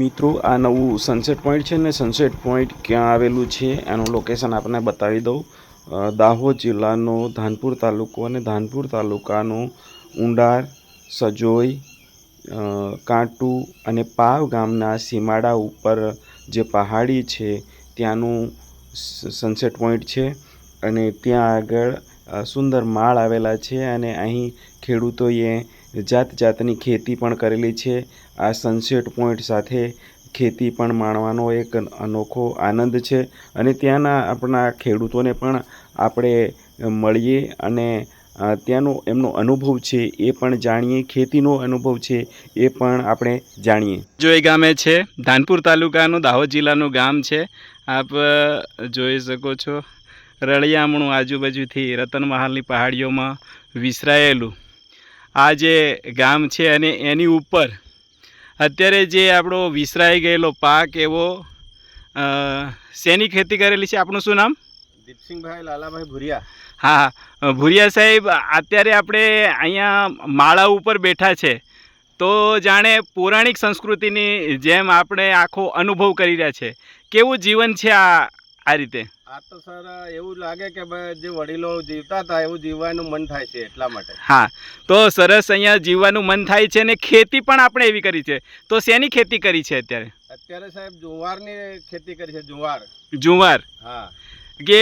મિત્રો, આ નવું સનસેટ પોઈન્ટ છે ને સનસેટ પોઈન્ટ ક્યાં આવેલું છે એનું લોકેશન આપને બતાવી દઉં. દાહોદ જિલ્લાનો ધાનપુર તાલુકો અને ધાનપુર તાલુકાનું ઊંડાર સજોઈ કાંટુ અને પાવ ગામના સીમાડા ઉપર જે પહાડી છે ત્યાંનું સનસેટ પોઈન્ટ છે અને ત્યાં આગળ સુંદર માળ આવેલા છે અને અહીં ખેડૂતોએ જાત જાતની ખેતી પણ કરેલી છે. આ સનસેટ પોઈન્ટ સાથે ખેતી પણ માણવાનો એક અનોખો આનંદ છે અને ત્યાંના આપણા ખેડૂતોને પણ આપણે મળીએ અને ત્યાંનો એમનો અનુભવ છે એ પણ જાણીએ, ખેતીનો અનુભવ છે એ પણ આપણે જાણીએ. જો એ ગામે છે, ધાનપુર તાલુકાનું, દાહોદ જિલ્લાનું ગામ છે. આપ જોઈ શકો છો, રળિયામણું આજુબાજુથી રતન મહાલની પહાડીઓમાં વિસરાયેલું આ જે ગામ છે અને એની ઉપર અત્યારે જે આપણો વિસરાઈ ગયેલો પાક એવો શેની ખેતી કરેલી છે? આપણું શું નામ? દીપસિંહભાઈ લાલાભાઈ ભુરિયા. હા હા. ભુરિયા સાહેબ અત્યારે આપણે અહીંયા માળા ઉપર બેઠા છે. તો જાણે પૌરાણિક સંસ્કૃતિની જેમ આપણે આખો અનુભવ કરી રહ્યા છે. કેવું જીવન છે આ આ રીતે? આ તો સર એવું લાગે કે જે વડીલો જીવતા હતા એવું જીવવાનું મન થાય છે એટલા માટે. હા તો સરસ અહીંયા જીવવાનું મન થાય છે અને ખેતી પણ આપણે એવી કરી છે. તો શેની ખેતી કરી છે અત્યારે? અત્યારે સાહેબ જુવારની ખેતી કરી છે જુવાર. જુવાર. હા. કે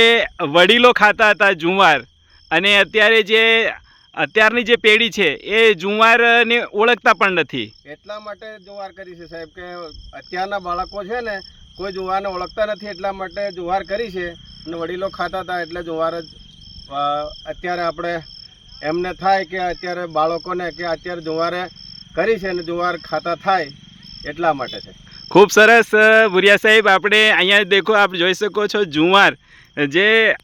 વડીલો ખાતા હતા જુવાર અને અત્યારે જે અત્યારની જે પેઢી છે એ જુવારને ઓળખતા પણ નથી. એટલા માટે જુવાર કરી છે સાહેબ કે અત્યારના બાળકો છે ને કોઈ જુવારને ઓળખતા નથી એટલા માટે જુવાર કરી છે અને વડીલો ખાતા હતા એટલે જુવાર જ અત્યારે આપણે એમને થાય કે અત્યારે બાળકોને કે અત્યારે જુવારે કરી છે અને જુવાર ખાતા થાય એટલા માટે છે. ખૂબ સરસ ભુરિયા સાહેબ, આપણે અહીંયા દેખો, આપ જોઈ શકો છો જુવાર. જે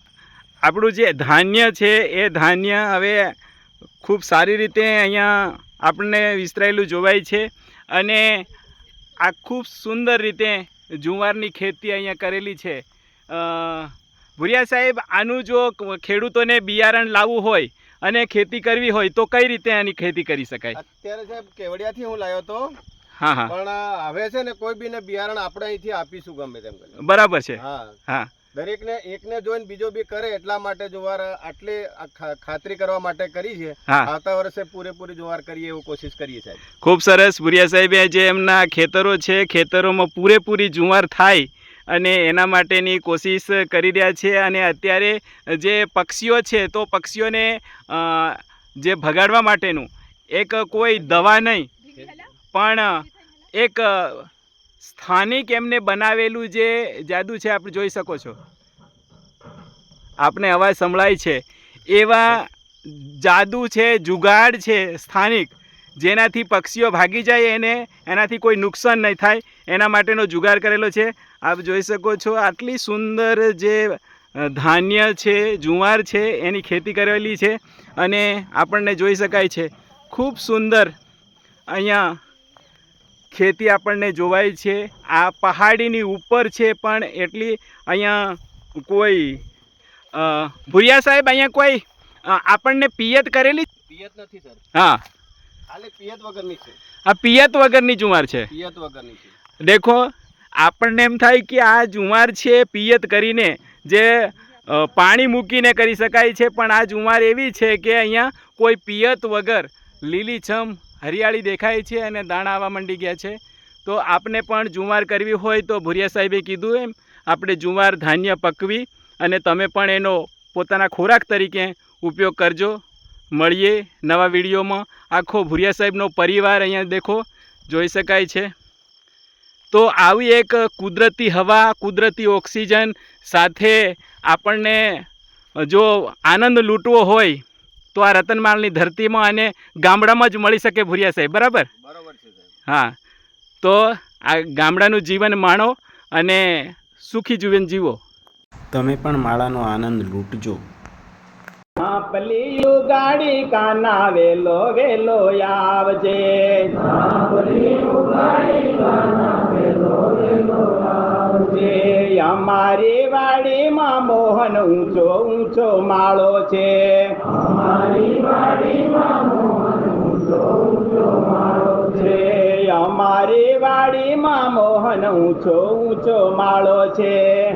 આપણું જે ધાન્ય છે, એ ધાન્ય હવે ખૂબ સારી રીતે અહીંયા આપણને વિસ્તરાયેલું જોવાય છે અને આ ખૂબ સુંદર રીતે જુવારની ખેતી અહીંયા કરેલી છે. ભુરિયા સાહેબ આનું જો ખેડૂતોને બિયારણ લાવવું હોય અને ખેતી કરવી હોય તો કઈ રીતે આની ખેતી કરી શકાય? અત્યારે સાહેબ કેવડિયાથી હું લાવ્યો તો? હા હા. પણ હવે છે ને કોઈ બીને બિયારણ આપણે અહીંથી આપીશું ગમે તેમ બરાબર છે. હા. હા. દરેકને એકને જોઈને બીજો બી કરે એટલા માટે જુવાર આટલી ખાતરી કરવા માટે કરી છે. હા. આવતા વર્ષે પૂરેપૂરી જુવાર કરીએ એવું કોશિશ કરીએ સાહેબ. ખૂબ સરસ. ભુરિયા સાહેબે જે એમના ખેતરો છે ખેતરોમાં પૂરેપૂરી જુવાર થાય અને એના માટેની કોશિશ કરી રહ્યા છે અને અત્યારે જે પક્ષીઓ છે તો પક્ષીઓને જે ભગાડવા માટેનું એક કોઈ દવા નહીં પણ એક સ્થાનિક એમને બનાવેલું જે જાદુ છે આપણે જોઈ શકો છો. આપને અવાજ સંભળાય છે. એવા જાદુ છે, જુગાડ છે, સ્થાનિક, જેનાથી પક્ષીઓ ભાગી જાય એને, એનાથી કોઈ નુકસાન નહીં થાય, એના માટેનો જુગાર કરેલો છે. આપ જોઈ શકો છો, આટલી સુંદર જે ધાન્ય છે, જુવાર છે, એની ખેતી કરેલી છે અને આપણને જોઈ શકાય છે. ખૂબ સુંદર અહીંયા ખેતી આપણને જોવાય છે. આ પહાડીની ઉપર છે પણ એટલી અહીંયા કોઈ ભુરિયા સાહેબ અહીંયા કોઈ આપણને પિયત કરેલી? પિયત નથી સર. હા. પિયત વગરની છે. આ પિયત વગરની જુવાર છે. પિયત વગરની છે. દેખો આપણને એમ થાય કે આ જુવાર છે પિયત કરીને જે પાણી મૂકીને કરી શકાય છે પણ આ જુવાર એવી છે કે અહીંયા કોઈ પિયત વગર લીલીછમ હરિયાળી દેખાય છે અને દાણા આવવા માંડી ગયા છે. તો આપને પણ જુવાર કરવી હોય તો ભુરિયા સાહેબે કીધું એમ, આપણે જુવાર ધાન્ય પકવી અને તમે પણ એનો પોતાના ખોરાક તરીકે ઉપયોગ કરજો. મળીએ નવા વિડીયોમાં. આખો ભુરિયા સાહેબનો પરિવાર અહીંયા દેખો, જોઈ શકાય છે. તો આવી એક કુદરતી હવા, કુદરતી ઓક્સિજન સાથે આપણને જો આનંદ લૂંટવો હોય તો આ રતનમાલની ધરતીમાં અને ગામડામાં જ મળી શકે ભુરિયા સાહેબ બરાબર? બરોબર હા. તો આ ગામડાનું જીવન માણો અને સુખી જીવન જીવો. તમે પણ માળાનો આનંદ લૂંટજો. પલીયું ગાડી કાના વેલો વેલો આવજે. અમારી વાડીમાં મોહન ઊંચો ઊંચો માળો છે. અમારી વાડીમાં મોહન ઊંચો ઊંચો માળો છે. અમારી વાડીમાં મોહન ઊંચો ઊંચો માળો છે.